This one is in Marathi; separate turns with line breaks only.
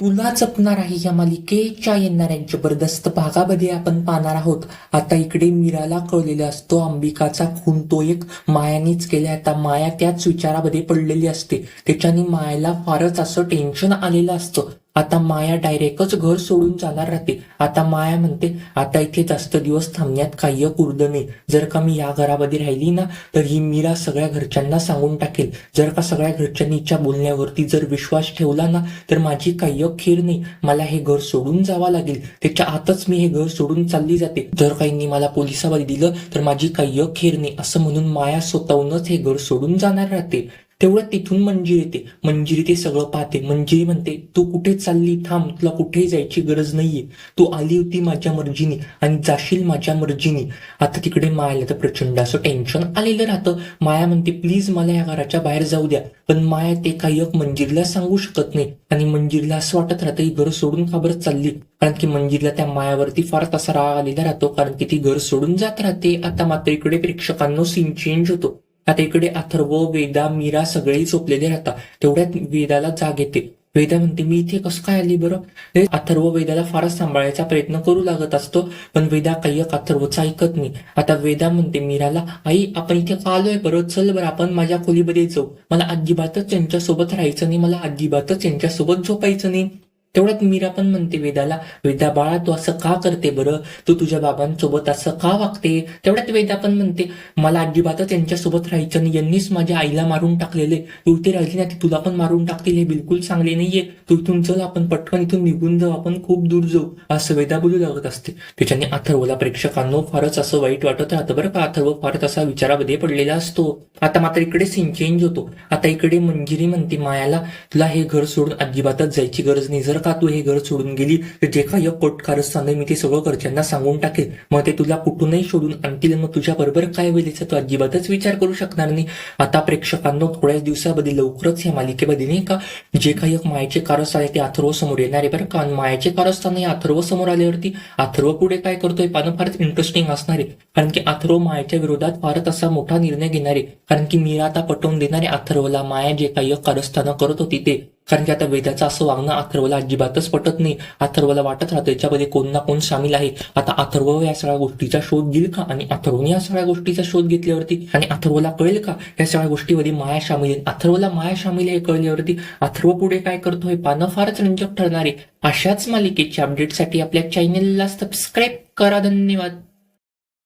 तुला जपणार आहे या मालिकेच्या येणाऱ्या जबरदस्त भागामध्ये आपण पाहणार आहोत. आता इकडे मीराला कळलेला असतो अंबिकाचा खून तो एक मायानेच केला आता माया त्याच विचारामध्ये पडलेली असते. त्याच्याने मायाला फारच असं टेन्शन आलेलं असतं. आता माया डायरेक्टच घर सोडून जाणार राहते. आता माया म्हणते आता इथे जास्त दिवस थांबण्यात काही उर्द नाही. जर का मी या घरामध्ये राहिली ना तर ही मीरा सगळ्या घरच्यांना सांगून टाकेल. जर का सगळ्या घरच्यांनीच्या बोलण्यावरती जर विश्वास ठेवला ना तर माझी काही खीर नाही. मला हे घर सोडून जावं लागेल. त्याच्या आतच मी हे घर सोडून चालली जाते. जर काहींनी मला पोलिसामध्ये दिलं तर माझी काही खीर नाही. असं म्हणून माया स्वतःहूनच हे घर सोडून जाणार राहते. तेवढं तिथून मंजिरी येते. मंजिरी ते सगळं पाहते. मंजिरी म्हणते तू कुठे चालली? थांब तुला कुठे जायची गरज नाहीये. तू आली होती माझ्या मर्जीने आणि जाशील माझ्या मर्जीने. आता तिकडे मायाला तर प्रचंड असं टेन्शन आलेलं राहतं. माया म्हणते प्लीज मला या घराच्या बाहेर जाऊ द्या. पण माया ते काही एक मंजिरीला सांगू शकत नाही. आणि मंजिरीला असं वाटत राहतं ही घर सोडून का बरं चालली? कारण की मंजिरीला त्या मायावरती फार तसा राग आलेला राहतो. कारण की ती घर सोडून जात राहते. आता मात्र इकडे प्रेक्षकांना सीन चेंज होतो. आता इकडे अथर्व वेदा मीरा सगळे झोपलेले राहतात. तेवढ्यात वेदाला जाग येते. वेदा म्हणते मी इथे कसं काय आली बरं? अथर्व वेदाला फारच सांभाळायचा प्रयत्न करू लागत असतो पण वेदा काही एक अथर्वचं ऐकत नाही. आता वेदा म्हणते मीराला आई आपण इथे का आलोय बरं? चल बरं आपण माझ्या खोलीमध्ये जाऊ. मला अजिबातच त्यांच्यासोबत राहायचं नाही मला अजिबातच त्यांच्यासोबत झोपायचं नाही. तेवढ्यात मीरा पण म्हणते वेदाला वेदा बाळा तू असं का करते बरं? तू तुझ्या बाबांसोबत असं का वागते? तेवढ्यात वेदा पण म्हणते मला अजिबातच यांच्यासोबत राहायचं नाही. यांनीच माझ्या आईला मारून टाकलेले. तू इथे राहिली ना ती तुला पण मारून टाकतील. हे बिलकुल चांगले नाहीये. तू इथून चल आपण पटकन इथून निघून जाऊ. आपण खूप दूर जाऊ. असं वेदा बोलू लागत असते. त्याच्याने अथर्वला प्रेक्षकांना फारच असं वाईट वाटत राहतं बरं का. अथर्व फारच असा विचारामध्ये पडलेला असतो. आता मात्र इकडे सीन चेंज होतो. आता इकडे मंजिरी म्हणते मायाला तुला हे घर सोडून अजिबातच जायची गरज नाही. जर का तू हे घर सोडून गेली? तर जे काही कोट कारस्थान आहे मी ते सगळं घरच्यांना सांगून टाकेल. मग ते तुला कुठूनही शोधून आणतील मग तुझ्या बरोबर काय होईल याचा तू अजिबातच विचार करू शकणार नाही. आता प्रेक्षकांना थोड्याच दिवसामध्ये लवकरच या मालिकेमध्ये नाही का जे काही एक मायाचे कारस्थान आहे ते अथर्व समोर येणार आहे बरं का. मायाचे कारस्थान हे अथर्व समोर आल्यावरती अथर्व पुढे काय करतोय? पानं फारच इंटरेस्टिंग असणार आहे. कारण की अथर्व मायाच्या विरोधात फारच असा मोठा निर्णय घेणार आहे. कारण की मीरा आता पटवून देणार आहे अथर्वला. माया जे काही कारस्थानं करत होती ते कारण की आता वेदाचं असं वागणं अथर्वला अजिबातच पटत नाही. अथर्वला वाटत राहतं याच्यामध्ये कोण ना कोण सामील आहे. आता अथर्व या सगळ्या गोष्टीचा शोध घेईल का? आणि अथर्वने या सगळ्या गोष्टीचा शोध घेतल्यावरती? आणि अथर्वला कळेल का? या सगळ्या गोष्टीमध्ये माया सामील आहे. अथर्वला माया सामील आहे हे कळल्यावरती अथर्व पुढे काय करतोय? पानं फारच रंजक ठरणारे अशाच मालिकेच्या अपडेटसाठी आपल्या चॅनेलला सबस्क्राईब करा. धन्यवाद.